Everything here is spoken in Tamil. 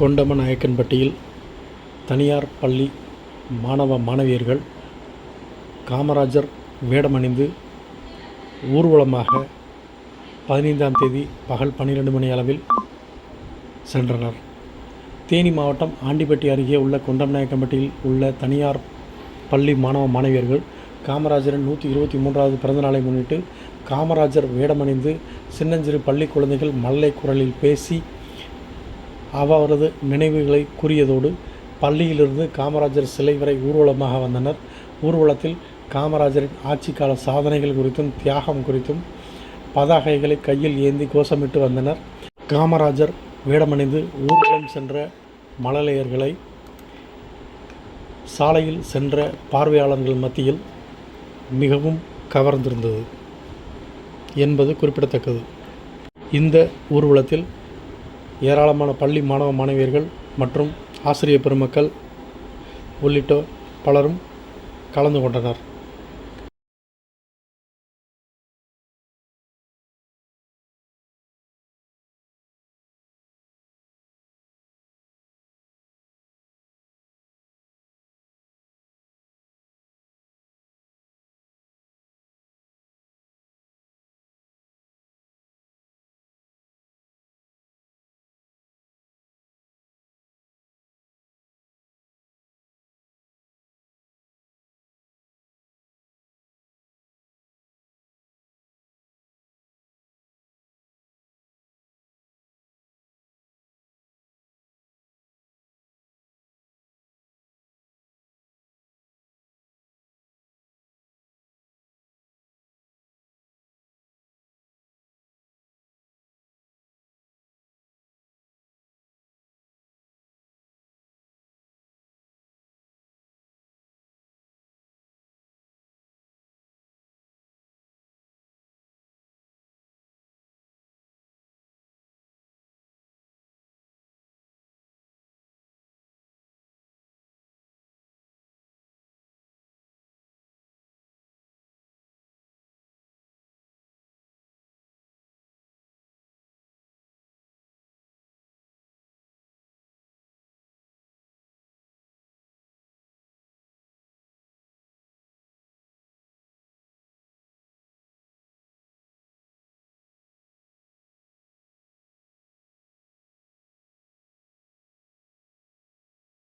கொண்டமநாயக்கன்பட்டியில் தனியார் பள்ளி மாணவ மாணவியர்கள் காமராஜர் வேடமணிந்து ஊர்வலமாக பதினைந்தாம் தேதி பகல் பன்னிரெண்டு மணி அளவில் சென்றனர். தேனி மாவட்டம் ஆண்டிப்பட்டி அருகே உள்ள கொண்டமநாயக்கன்பட்டியில் உள்ள தனியார் பள்ளி மாணவ மாணவியர்கள் காமராஜரின் நூற்றி இருபத்தி மூன்றாவது பிறந்தநாளை முன்னிட்டு காமராஜர் வேடமணிந்து சின்னஞ்சிறு பள்ளி குழந்தைகள் மல்லை குரலில் பேசி அவரது நினைவுகளை கூறியதோடு பள்ளியிலிருந்து காமராஜர் சிலை வரை ஊர்வலமாக வந்தனர். ஊர்வலத்தில் காமராஜரின் ஆட்சிக்கால சாதனைகள் குறித்தும் தியாகம் குறித்தும் பதாகைகளை கையில் ஏந்தி கோஷமிட்டு வந்தனர். காமராஜர் வேடமணிந்து ஊர்வலம் சென்ற மழலையர்களை சாலையில் சென்ற பார்வையாளர்கள் மத்தியில் மிகவும் கவர்ந்திருந்தது என்பது குறிப்பிடத்தக்கது. இந்த ஊர்வலத்தில் ஏராளமான பள்ளி மாணவ மாணவியர்கள் மற்றும் ஆசிரியர் பெருமக்கள் உள்ளிட்டோர் பலரும் கலந்து கொண்டனர்.